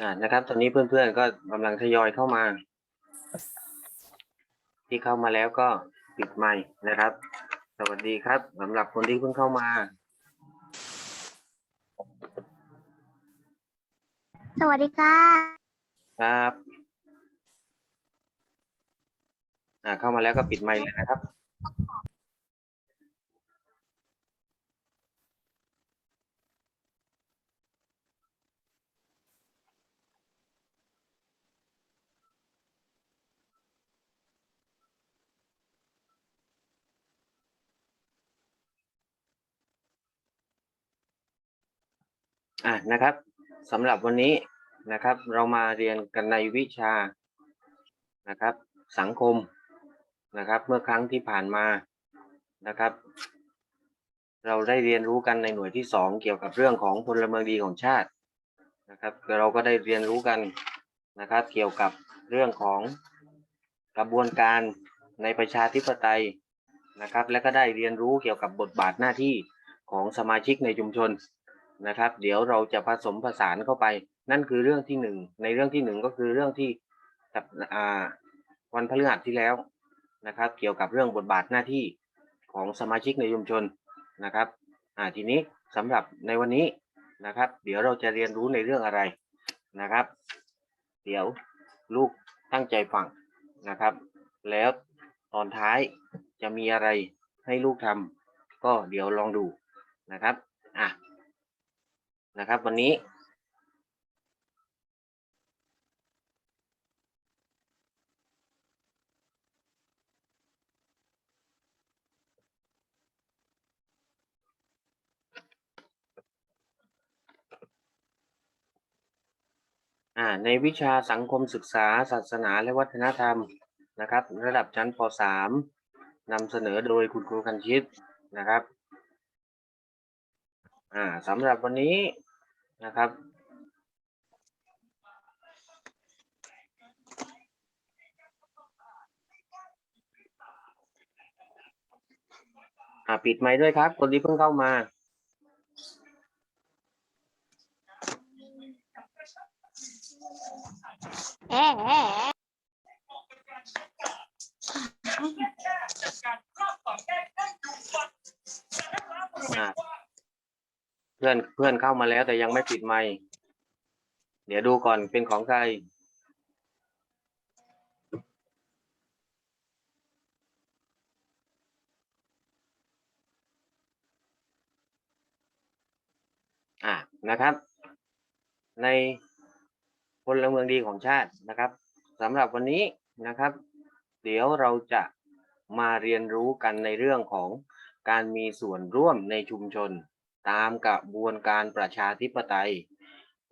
อ่านะครับตอนนี้เพื่อนๆก็กำลังทยอยเข้ามา ที่เข้ามาแล้วก็ปิดไมค์นะครับ สวัสดีครับสำหรับคนที่เพิ่งเข้ามา สวัสดีค่ะครับอ่าเข้ามาแล้วก็ปิดไมค์เลยนะครับ อะนะครับสำหรับวันนี้นะครับ เรามาเรียนกันในวิชานะครับ สังคมนะครับ เมื่อครั้งที่ผ่านมานะครับ เราได้เรียนรู้กันในหน่วยที่สองเกี่ยวกับเรื่องของพลเมืองดีของชาตินะครับเราก็ได้เรียนรู้กันนะครับ เกี่ยวกับเรื่องของกระบวนการในประชาธิปไตยนะครับ และก็ได้เรียนรู้เกี่ยวกับบทบาทหน้าที่ของสมาชิกในชุมชน นะครับ เดี๋ยวเราจะผสมผสานเข้าไป นั่นคือเรื่องที่หนึ่งในเรื่องที่หนึ่งก็คือเรื่องที่วันพฤหัสที่แล้วนะครับ เกี่ยวกับเรื่องบทบาทหน้าที่ของสมาชิกในชุมชนนะครับทีนี้สำหรับในวันนี้นะครับ เดี๋ยวเราจะเรียนรู้ในเรื่องอะไรนะครับ เดี๋ยวลูกตั้งใจฟังนะครับ แล้วตอนท้ายจะมีอะไรให้ลูกทำก็เดี๋ยวลองดูนะครับอะ นะครับ วันนี้อ่าในวิชาสังคมศึกษา ศาสนาและวัฒนธรรมนะครับ ระดับชั้นป .3 นำเสนอโดยคุณครูคันชิตนะครับ อ่าสำหรับวันนี้ นะครับ อ่าปิดไมค์ด้วยครับ คนที่เพิ่งเข้ามาแอะแอะแอะอ่า เพื่อนเพื่อนเข้ามาแล้วแต่ยังไม่ปิดไมค์เดี๋ยวดูก่อนเป็นของใครอ่านะครับ ในพลเมืองดีของชาตินะครับสำหรับวันนี้นะครับ เดี๋ยวเราจะมาเรียนรู้กันในเรื่องของการมีส่วนร่วมในชุมชน ตามกระบวนการประชาธิปไตย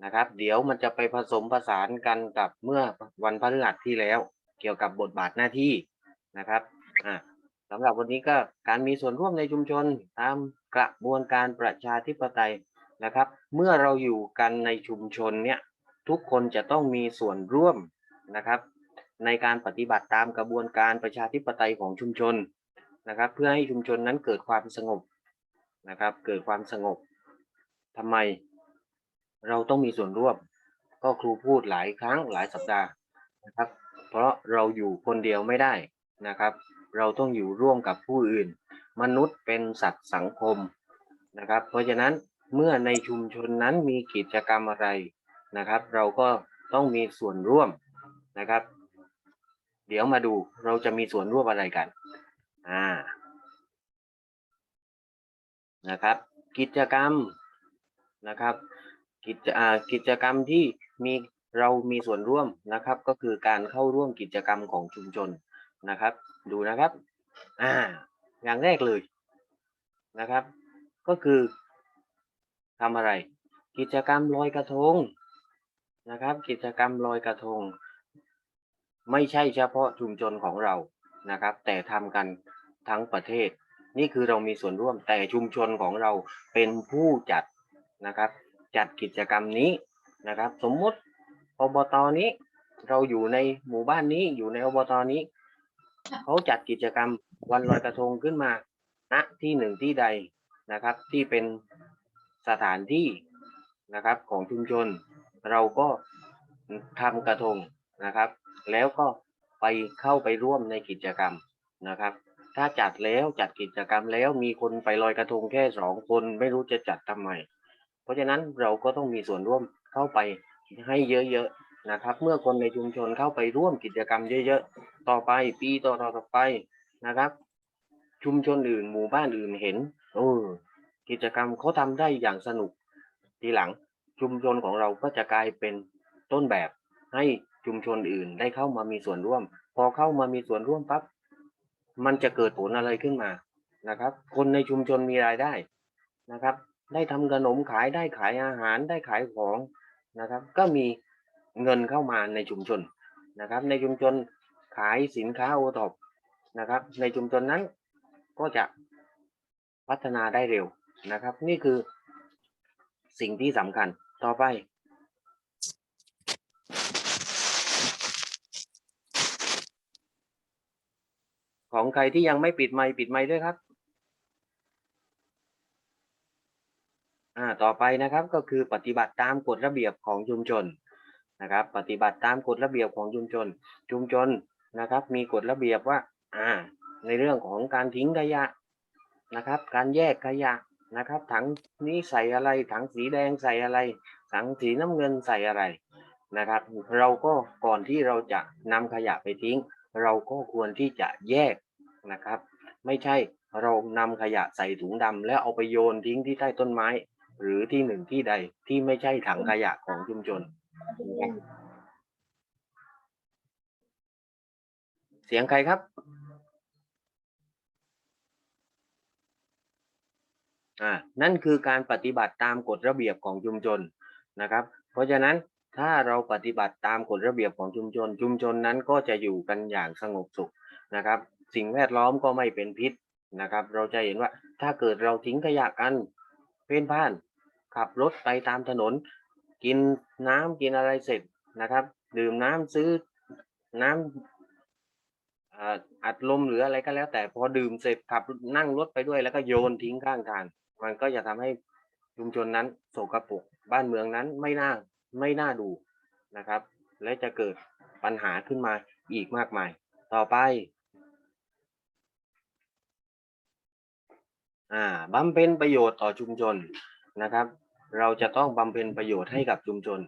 นะครับ เดี๋ยวมันจะไปผสมผสานกันกับเมื่อวันพฤหัสที่แล้ว เกี่ยวกับบทบาทหน้าที่นะครับอ่าสำหรับวันนี้ก็การมีส่วนร่วมในชุมชนตามกระบวนการประชาธิปไตยนะครับ เมื่อเราอยู่กันในชุมชนเนี่ยทุกคนจะต้องมีส่วนร่วมนะครับ ในการปฏิบัติตามกระบวนการประชาธิปไตยของชุมชนนะครับ เพื่อให้ชุมชนนั้นเกิดความสงบ นะครับ เกิดความสงบทำไม เราต้องมีส่วนร่วม ก็ครูพูดหลายครั้งหลายสัปดาห์นะครับ เพราะเราอยู่คนเดียวไม่ได้นะครับ เราต้องอยู่ร่วมกับผู้อื่น มนุษย์เป็นสัตว์สังคมนะครับ เพราะฉะนั้นเมื่อในชุมชนนั้นมีกิจกรรมอะไรนะครับ เราก็ต้องมีส่วนร่วมนะครับ เดี๋ยวมาดูเราจะมีส่วนร่วมอะไรกัน อ่า นะครับ กิจกรรมนะครับ กิจกิจกรรมที่มีเรามีส่วนร่วมนะครับ ก็คือการเข้าร่วมกิจกรรมของชุมชนนะครับ ดูนะครับอ่าอย่างแรกเลยนะครับ ก็คือทำอะไร กิจกรรมลอยกระทงนะครับ กิจกรรมลอยกระทง ไม่ใช่เฉพาะชุมชนของเรานะครับ แต่ทำกันทั้งประเทศ นี่คือเรามีส่วนร่วมแต่ชุมชนของเราเป็นผู้จัดนะครับ จัดกิจกรรมนี้นะครับ สมมุติอบตนี้ เราอยู่ในหมู่บ้านนี้อยู่ในอบตนี้เขาจัดกิจกรรมวันลอยกระทงขึ้นมาณที่หนึ่งที่ใดนะครับ ที่เป็นสถานที่นะครับของชุมชน เราก็ทำกระทงนะครับ แล้วก็ไปเข้าไปร่วมในกิจกรรมนะครับ ถ้าจัดแล้วจัดกิจกรรมแล้วมีคนไปลอยกระทงแค่สองคนไม่รู้จะจัดทำไม เพราะฉะนั้นเราก็ต้องมีส่วนร่วมเข้าไปให้เยอะๆนะครับ เมื่อคนในชุมชนเข้าไปร่วมกิจกรรมเยอะๆ ต่อไปปีต่อต่อไปนะครับ ชุมชนอื่นหมู่บ้านอื่นเห็นเออกิจกรรมเขาทำได้อย่างสนุก ทีหลังชุมชนของเราก็จะกลายเป็นต้นแบบให้ชุมชนอื่นได้เข้ามามีส่วนร่วม พอเข้ามามีส่วนร่วมปั๊บ มันจะเกิดผลอะไรขึ้นมานะครับ คนในชุมชนมีรายได้นะครับ ได้ทำขนมขายได้ขายอาหารได้ขายของนะครับ ก็มีเงินเข้ามาในชุมชนนะครับ ในชุมชนขายสินค้าโอท็อปนะครับ ในชุมชนนั้นก็จะพัฒนาได้เร็วนะครับ นี่คือสิ่งที่สำคัญต่อไป ของใครที่ยังไม่ปิดไมค์ปิดไมค์ด้วยครับ อ่าต่อไปนะครับก็คือปฏิบัติตามกฎระเบียบของชุมชนนะครับ ปฏิบัติตามกฎระเบียบของชุมชน ชุมชนนะครับ มีกฎระเบียบว่า อ่า ในเรื่องของการทิ้งขยะนะครับ การแยกขยะนะครับถังนี้ใส่อะไรถังสีแดงใส่อะไรถังสีน้ำเงินใส่อะไรนะครับ เราก็ก่อนที่เราจะนำขยะไปทิ้ง เราก็ควรที่จะแยก นะครับ ไม่ใช่เรานำขยะใส่ถุงดำแล้วเอาไปโยนทิ้งที่ใต้ต้นไม้ หรือที่หนึ่งที่ใดที่ไม่ใช่ถังขยะของชุมชน เสียงใครครับ อ่า นั่นคือการปฏิบัติตามกฎระเบียบของชุมชนนะครับ เพราะฉะนั้นถ้าเราปฏิบัติตามกฎระเบียบของชุมชน ชุมชนนั้นก็จะอยู่กันอย่างสงบสุขนะครับ สิ่งแวดล้อมก็ไม่เป็นพิษนะครับ เราจะเห็นว่าถ้าเกิดเราทิ้งขยะกันเพ่นพ่าน ขับรถไปตามถนน กินน้ำกินอะไรเสร็จนะครับ ดื่มน้ำซื้อน้ำอ่าอัดลมหรืออะไรก็แล้ว แต่พอดื่มเสร็จขับนั่งรถไปด้วย แล้วก็โยนทิ้งข้างทาง มันก็จะทำให้ชุมชนนั้นโสกปรกบ้านเมืองนั้นไม่น่าไม่น่าดูนะครับ และจะเกิดปัญหาขึ้นมาอีกมากมาย ต่อไป อ่าบำเพ็ญประโยชน์ต่อชุมชนนะครับ เราจะต้องบำเพ็ญประโยชน์ให้กับชุมชน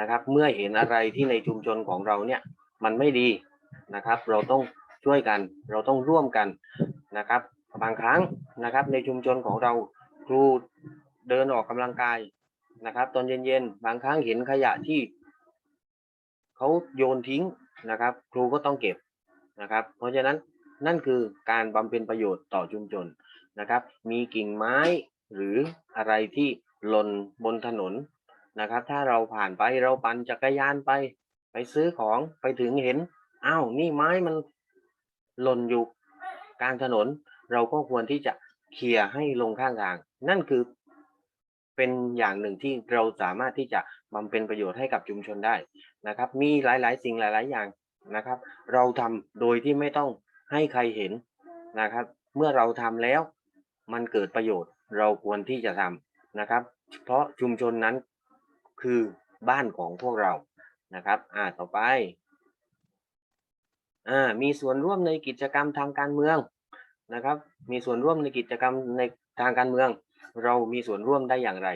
นะครับ เมื่อเห็นอะไรที่ในชุมชนของเราเนี่ยมันไม่ดีนะครับ เราต้องช่วยกัน เราต้องร่วมกันนะครับ บางครั้งนะครับในชุมชนของเราครูเดินออกกำลังกายนะครับ ตอนเย็นๆบางครั้งเห็นขยะที่เขาโยนทิ้งนะครับ ครูก็ต้องเก็บนะครับ เพราะฉะนั้นนั่นคือการบำเพ็ญประโยชน์ต่อชุมชน นะครับ มีกิ่งไม้หรืออะไรที่หล่นบนถนนนะครับ ถ้าเราผ่านไปเราปั่นจักรยานไป ไปซื้อของไปถึงเห็นอ้าวนี่ไม้มันหล่นอยู่กลางถนน เราก็ควรที่จะเคลียร์ให้ลงข้างทาง นั่นคือเป็นอย่างหนึ่งที่เราสามารถที่จะบำเพ็ญประโยชน์ให้กับชุมชนได้นะครับ มีหลาย ๆ สิ่งหลาย ๆ อย่างนะครับ เราทำโดยที่ไม่ต้องให้ใครเห็นนะครับ เมื่อเราทำแล้ว มันเกิดประโยชน์เราควรที่จะทำนะครับ เพราะชุมชนนั้นคือบ้านของพวกเรานะครับ อ่าต่อไปอ่ามีส่วนร่วมในกิจกรรมทางการเมืองนะครับ มีส่วนร่วมในกิจกรรมในทางการเมือง เรามีส่วนร่วมได้อย่างไร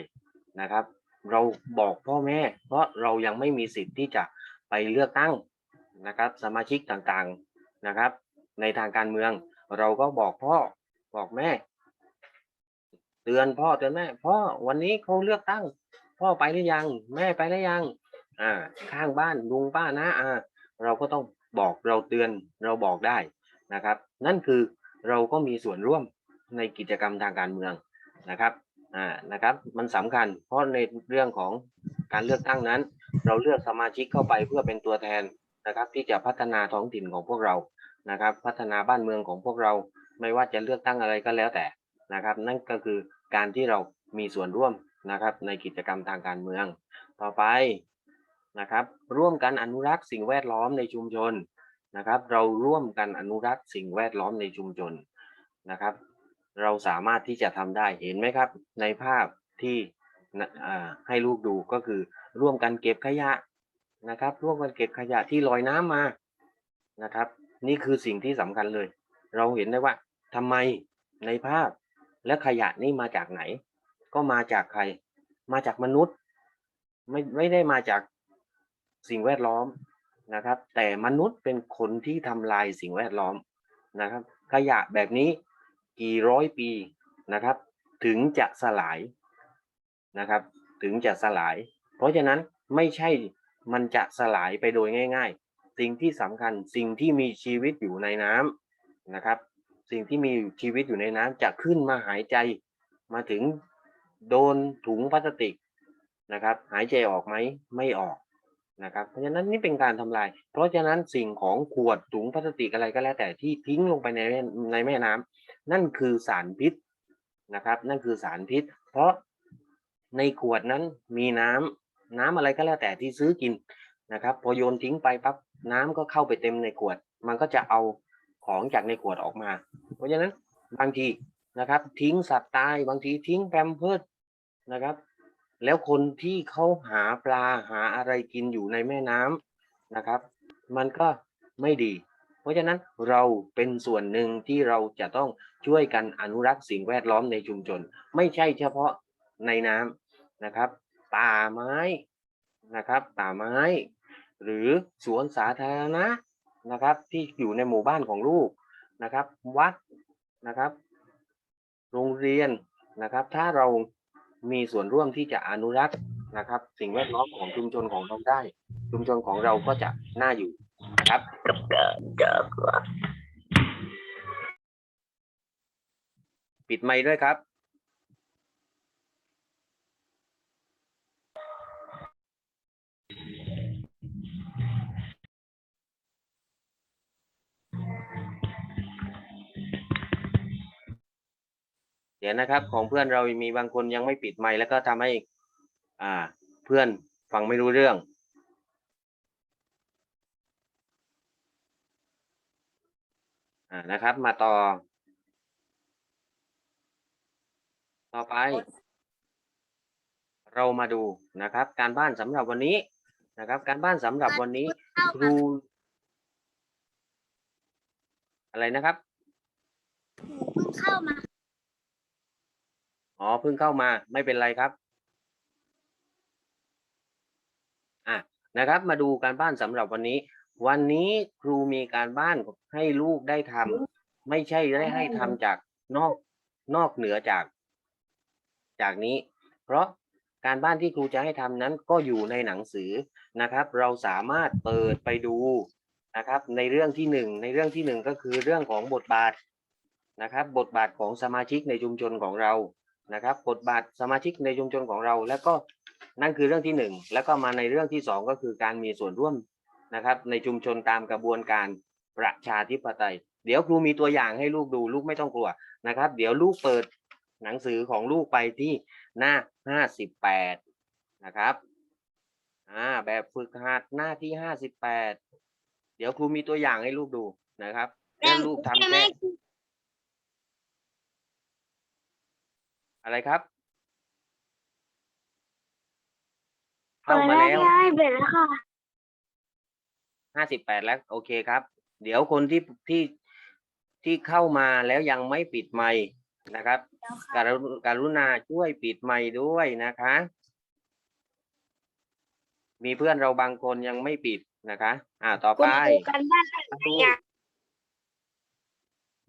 นะครับ เราบอกพ่อแม่ เพราะเรายังไม่มีสิทธิ์ที่จะไปเลือกตั้งนะครับ สมาชิกต่างๆนะครับ ในทางการเมือง เราก็บอกพ่อบอกแม่ ตือนพ่อเตือนแม่พ่อวันนี้เขาเลือกตั้ง พ่อไปหรือยัง แม่ไปหรือยัง อ่า ข้างบ้านลุงป้านะอ่า เราก็ต้องบอกเราเตือนเราบอกได้นะครับ นั่นคือเราก็มีส่วนร่วมในกิจกรรมทางการเมืองนะครับอ่านะครับ มันสำคัญ เพราะในเรื่องของการเลือกตั้งนั้น เราเลือกสมาชิกเข้าไปเพื่อเป็นตัวแทนนะครับ ที่จะพัฒนาท้องถิ่นของพวกเรานะครับ พัฒนาบ้านเมืองของพวกเรา ไม่ว่าจะเลือกตั้งอะไรก็แล้วแต่นะครับ นั่นก็คือ การที่เรามีส่วนร่วมนะครับในกิจกรรมทางการเมือง ต่อไปนะครับ ร่วมกันอนุรักษ์สิ่งแวดล้อมในชุมชนนะครับ เราร่วมกันอนุรักษ์สิ่งแวดล้อมในชุมชนนะครับ เราสามารถที่จะทำได้เห็นไหมครับ ในภาพที่ให้ลูกดูก็คือร่วมกันเก็บขยะนะครับ ร่วมกันเก็บขยะที่ลอยน้ำมานะครับ นี่คือสิ่งที่สำคัญเลย เราเห็นได้ว่าทำไมในภาพ และขยะนี่มาจากไหน ก็มาจากใคร มาจากมนุษย์ ไม่ไม่ได้มาจากสิ่งแวดล้อมนะครับ แต่มนุษย์เป็นคนที่ทำลายสิ่งแวดล้อมนะครับ ขยะแบบนี้กี่ร้อยปีนะครับ ถึงจะสลายนะครับ ถึงจะสลาย เพราะฉะนั้นไม่ใช่มันจะสลายไปโดยง่าย ๆ สิ่งที่สำคัญสิ่งที่มีชีวิตอยู่ในน้ำนะครับ สิ่งที่มีชีวิตอยู่ในน้ำจะขึ้นมาหายใจ มาถึงโดนถุงพลาสติกนะครับ หายใจออกไหมไม่ออกนะครับ เพราะฉะนั้นนี่เป็นการทำลาย เพราะฉะนั้นสิ่งของขวดถุงพลาสติกอะไรก็แล้วแต่ที่ทิ้งลงไปในในแม่น้ำนั่นคือสารพิษนะครับ นั่นคือสารพิษ เพราะในขวดนั้นมีน้ำน้ำอะไรก็แล้วแต่ที่ซื้อกินนะครับ พอโยนทิ้งไปปั๊บน้ำก็เข้าไปเต็มในขวด มันก็จะเอา ของจากในขวดออกมา เพราะฉะนั้นบางทีนะครับ ทิ้งสัตว์ตายบางทีทิ้งแพมเพิร์สนะครับ แล้วคนที่เขาหาปลาหาอะไรกินอยู่ในแม่น้ำนะครับ มันก็ไม่ดี เพราะฉะนั้นเราเป็นส่วนหนึ่งที่เราจะต้องช่วยกันอนุรักษ์สิ่งแวดล้อมในชุมชน ไม่ใช่เฉพาะในน้ำนะครับป่าไม้นะครับป่าไม้ หรือสวนสาธารณะ นะครับ ที่อยู่ในหมู่บ้านของลูกนะครับ วัดนะครับ โรงเรียนนะครับ ถ้าเรามีส่วนร่วมที่จะอนุรักษ์นะครับ สิ่งแวดล้อมของชุมชนของเราได้ ชุมชนของเราก็จะน่าอยู่นะครับปิดไมค์ด้วยครับ เดี๋ยวนะครับ ของเพื่อนเรามีบางคนยังไม่ปิดไมค์แล้วก็ทำให้ อ่า เพื่อนฟังไม่รู้เรื่อง อ่านะครับ มาต่อ ต่อไป เรามาดูนะครับ การบ้านสำหรับวันนี้นะครับ การบ้านสำหรับวันนี้ครูอะไรนะครับเพิ่งเข้ามา อ๋อเพิ่งเข้ามาไม่เป็นไรครับอะนะครับ มาดูการบ้านสำหรับวันนี้ วันนี้ครูมีการบ้านให้ลูกได้ทำไม่ใช่ได้ให้ทำจากนอกนอกเหนือจาก จากนี้ เพราะการบ้านที่ครูจะให้ทำนั้นก็อยู่ในหนังสือนะครับ เราสามารถเปิดไปดูนะครับ ในเรื่องที่หนึ่งในเรื่องที่หนึ่งก็คือเรื่องของบทบาทนะครับ บทบาทของสมาชิกในชุมชนของเรา นะครับบทบาทสมาชิกในชุมชนของเรา แล้วก็นั่นคือเรื่องที่หนึ่งแล้วก็มาในเรื่องที่สองก็คือการมีส่วนร่วมนะครับ ในชุมชนตามกระบวนการประชาธิปไตย เดี๋ยวครูมีตัวอย่างให้ลูกดูลูกไม่ต้องกลัวนะครับ เดี๋ยวลูกเปิดหนังสือของลูกไปที่หน้าห้าสิบแปดนะครับอ่าแบบฝึกหัดหน้าที่ห้าสิบแปดเดี๋ยวครูมีตัวอย่างให้ลูกดูนะครับแล้วลูกทำแค่ อะไรครับเข้ามาแล้วได้เบ็ดแล้วค่ะห้าสิบแปดแล้ว โอเคครับ เดี๋ยวคนที่ที่ที่เข้ามาแล้วยังไม่ปิดไมค์นะครับกรุกรุณาช่วยปิดไมค์ด้วยนะคะ มีเพื่อนเราบางคนยังไม่ปิดนะคะ อ่าต่อคุณไปครูกันบ้านได้ไหมดูอะ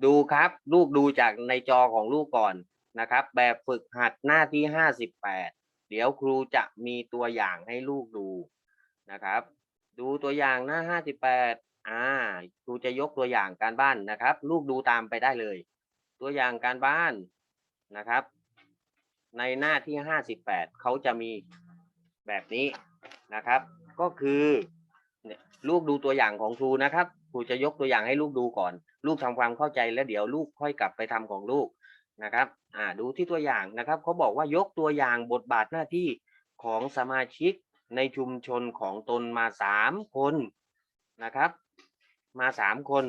ดูครับ ลูกดูจากในจอของลูกก่อน นะครับ แบบฝึกหัดหน้าที่ห้าสิบแปดเดี๋ยวครูจะมีตัวอย่างให้ลูกดูนะครับ ดูตัวอย่างหน้าห้าสิบแปดอ่าครูจะยกตัวอย่างการบ้านนะครับ ลูกดูตามไปได้เลย ตัวอย่างการบ้านนะครับ ในหน้าที่ห้าสิบแปดเขาจะมีแบบนี้นะครับ ก็คือลูกดูตัวอย่างของครูนะครับครูจะยกตัวอย่างให้ลูกดูก่อน ลูกทำความเข้าใจแล้วเดี๋ยวลูกค่อยกลับไปทำของลูก นะครับอ่าดูที่ตัวอย่างนะครับเขาบอกว่ายกตัวอย่างบทบาทหน้าที่ของสมาชิกในชุมชนของตนมาสามคนนะครับ มาสามคน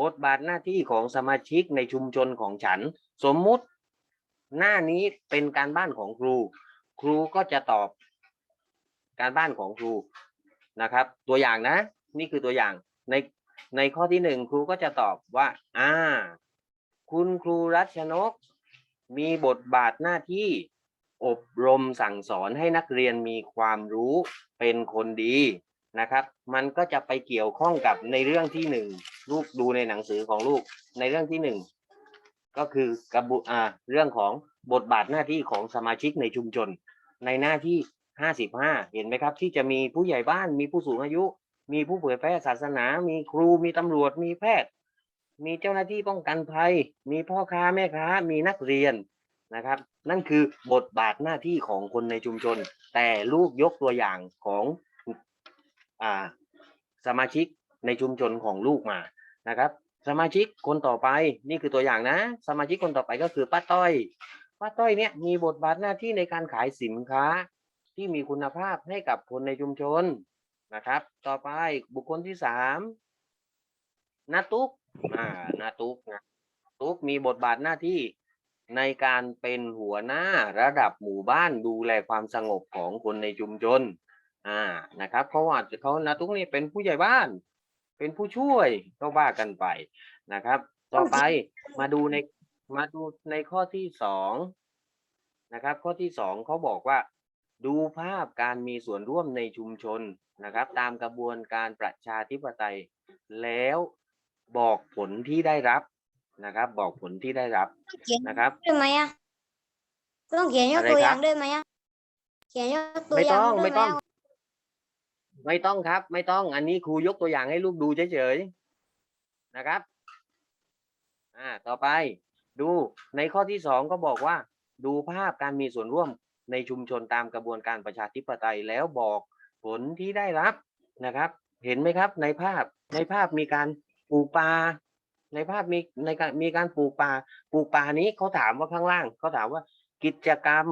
บทบาทหน้าที่ของสมาชิกในชุมชนของฉัน สมมุติหน้านี้เป็นการบ้านของครู ครูก็จะตอบการบ้านของครูนะครับ ตัวอย่างนะ นี่คือตัวอย่างในในข้อที่หนึ่งครูก็จะตอบว่า อ่า คุณครูรัชนก มีบทบาทหน้าที่อบรมสั่งสอนให้นักเรียนมีความรู้เป็นคนดีนะครับ มันก็จะไปเกี่ยวข้องกับในเรื่องที่หนึ่งลูกดูในหนังสือของลูกในเรื่องที่หนึ่งก็คือกระบุอ่าเรื่องของบทบาทหน้าที่ของสมาชิกในชุมชน ในหน้าที่ห้าสิบห้าเห็นไหมครับ ที่จะมีผู้ใหญ่บ้านมีผู้สูงอายุ มีผู้เผยแพร่ศาสนา มีครูมีตำรวจมีแพทย์ มีเจ้าหน้าที่ป้องกันภัย มีพ่อค้าแม่ค้า มีนักเรียนนะครับ นั่นคือบทบาทหน้าที่ของคนในชุมชน แต่ลูกยกตัวอย่างของอ่าสมาชิกในชุมชนของลูกมานะครับ สมาชิกคนต่อไปนี่คือตัวอย่างนะ สมาชิกคนต่อไปก็คือป้าต้อยป้าต้อยเนี่ยมีบทบาทหน้าที่ในการขายสินค้าที่มีคุณภาพให้กับคนในชุมชนนะครับ ต่อไปบุคคลที่สามนาตุ๊ก อ่านาตุ๊กนะตุ๊กมีบทบาทหน้าที่ในการเป็นหัวหน้าระดับหมู่บ้านดูแลความสงบของคนในชุมชนอ่านะครับ เพราะว่าเขานาตุ๊กนี่เป็นผู้ใหญ่บ้าน เป็นผู้ช่วยก็ว่ากันไปนะครับ ต่อไปมาดูในมาดูในข้อที่สองนะครับ ข้อที่สองเขาบอกว่า ดูภาพการมีส่วนร่วมในชุมชนนะครับ ตามกระบวนการประชาธิปไตย แล้ว บอกผลที่ได้รับนะครับ บอกผลที่ได้รับเขียนนะครับด้วยไหมอะต้องเขียนยกอะไรตัวอครัย่าบงด้วยไหมอะเขียนยกตัวไม่อย่าต้งองด้วไม่ยไหมต้องอะไม่ต้องครับ ไม่ต้อง อันนี้ครูยกตัวอย่างให้ลูกดูเฉยๆนะครับ อ่า ต่อไปดูในข้อที่สองก็บอกว่า ดูภาพการมีส่วนร่วมในชุมชนตามกระบวนการประชาธิปไตยแล้วบอกผลที่ได้รับนะครับ เห็นไหมครับ ในภาพในภาพมีการ ปลูกป่าในภาพมีในการมีการปลูกป่าปลูกป่านี้เขาถามว่าข้างล่างเขาถามว่ากิจกรรม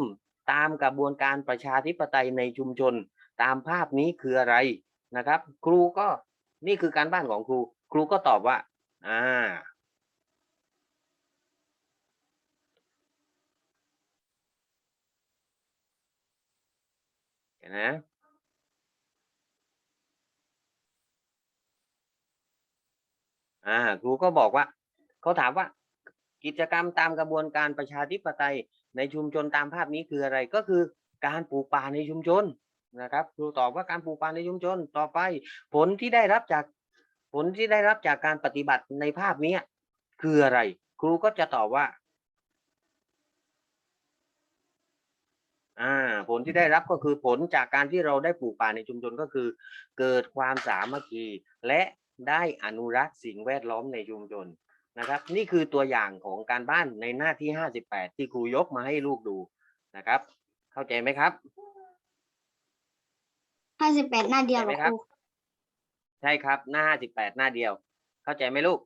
ตามกระบวนการประชาธิปไตยในชุมชน ตามภาพนี้คืออะไรนะครับ ครูก็นี่คือการบ้านของครู ครูก็ตอบว่า อ่าเห็นนะ อ่าครูก็บอกว่าเขาถามว่ากิจกรรมตามกระบวนการประชาธิปไตยในชุมชนตามภาพนี้คืออะไรก็คือการปลูกป่าในชุมชนนะครับครูตอบว่าการปลูกป่าในชุมชนต่อไป ผลที่ได้รับจากผลที่ได้รับจากการปฏิบัติในภาพนี้คืออะไร ครูก็จะตอบว่าอ่าผลที่ได้รับก็คือผลจากการที่เราได้ปลูกป่าในชุมชนก็คือ เกิดความสามัคคีและ ได้อนุรักษ์สิ่งแวดล้อมในชุมชนนะครับ นี่คือตัวอย่างของการบ้านในหน้าที่ห้าสิบแปดที่ครูยกมาให้ลูกดูนะครับ เข้าใจไหมครับห้าสิบแปดหน้าเดียวเหรเห็อนไหมครัคบรูใช่ครับหน้าห้าสิบแปดหน้าเดียว เข้าใจไหมลูก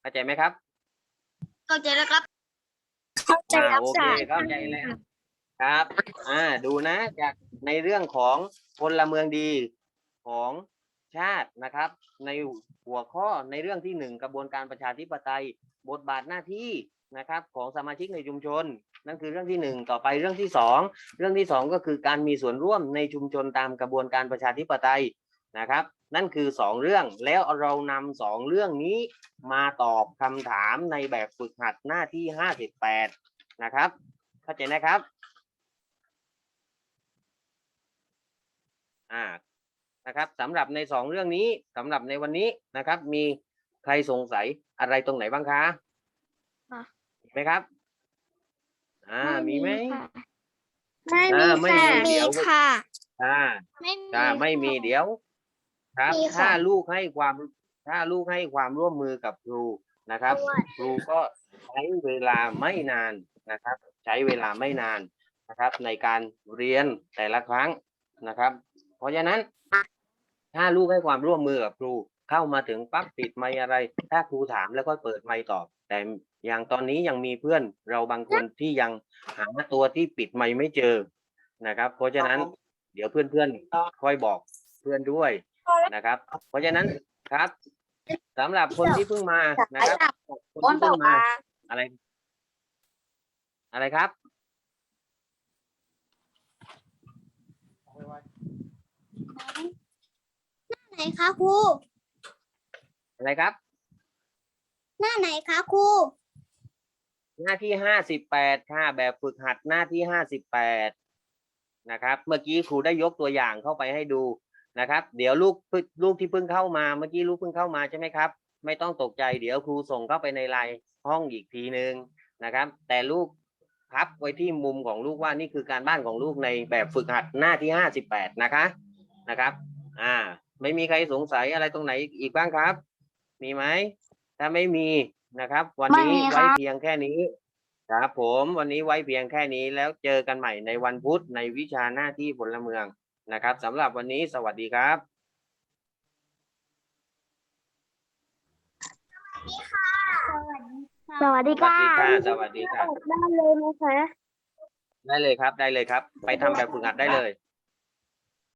เข้าใจไหมครับ เข้าใจแล้วครับ เข้าใจอ่าแล้วโอเคจ้ะเข้าใจแล้วครับ อ่า ดูนะ จากในเรื่องของพลเมืองดีของ ชาตินะครับ ในหัวข้อในเรื่องที่หนึ่งกระบวนการประชาธิปไตย บทบาทหน้าที่นะครับของสมาชิกในชุมชน นั่นคือเรื่องที่หนึ่งต่อไปเรื่องที่สองเรื่องที่สองก็คือการมีส่วนร่วมในชุมชนตามกระบวนการประชาธิปไตยนะครับ นั่นคือสองเรื่องแล้วเรานำสองเรื่องนี้มาตอบคำถามในแบบฝึกหัดหน้าที่ห้าสิบแปดนะครับเข้าใจนะครับอ่า นะครับสำหรับในสองเรื่องนี้สำหรับในวันนี้นะครับ มีใครสงสัยอะไรตรงไหนบ้างคะค่ะ มีไหมครับ อ่ามีไหม ไม่อ่ามีไม่ค่ะมีเดี๋ยว ค่ะอ่า ไม่มีอ่าไม่มีเดี๋ยว ครับ มีค่ะถ้าลูกให้ความถ้าลูกให้ความร่วมมือกับครูนะครับครูก็ใช้เวลาไม่นานนะครับ ใช้เวลาไม่นานนะครับ ในการเรียนแต่ละครั้งนะครับ เพราะฉะนั้น ถ้าลูกให้ความร่วมมือกับครู เข้ามาถึงปั๊บปิดไมค์อะไร ถ้าครูถามแล้วก็เปิดไมค์ตอบ แต่อย่างตอนนี้ยังมีเพื่อนเราบางคนที่ยังหาตัวที่ปิดไมค์ไม่เจอนะครับ เพราะฉะนั้นเดี๋ยวเพื่อนๆค่อยบอกเพื่อนด้วยนะครับ เพราะฉะนั้นครับสำหรับคนที่เพิ่งมานะครับคนที่เพิ่งมาอะไร อะไรครับ คะครูอะไรครับ หน้าไหนคะครูหน้าที่ห้าสิบแปดค่ะแบบฝึกหัดหน้าที่ห้าสิบแปดนะครับ เมื่อกี้ครูได้ยกตัวอย่างเข้าไปให้ดูนะครับ เดี๋ยวลูกพึ่งลูกที่เพิ่งเข้ามาเมื่อกี้ลูกเพิ่งเข้ามาใช่ไหมครับ ไม่ต้องตกใจเดี๋ยวครูส่งเข้าไปในไลน์ห้องอีกทีหนึ่งนะครับ แต่ลูกพับไว้ที่มุมของลูกว่านี่คือการบ้านของลูกในแบบฝึกหัดหน้าที่ห้าสิบแปดนะคะนะครับ อ่า ไม่มีใครสงสัยอะไรตรงไหนอีกบ้างครับ มีไหม ถ้าไม่มีนะครับ วันนี้ไว้เพียงแค่นี้ครับผมวันนี้ไว้เพียงแค่นี้แล้วเจอกันใหม่ในวันพุธในวิชาหน้าที่พลเมืองนะครับสำหรับวันนี้สวัสดีครับสวัสดีสวัสดีค่ะ สวัสดีค่ะ ได้เลยไหมคะ ได้เลยครับ ได้เลยครับ ไปทำแบบฝึกหัดได้เลย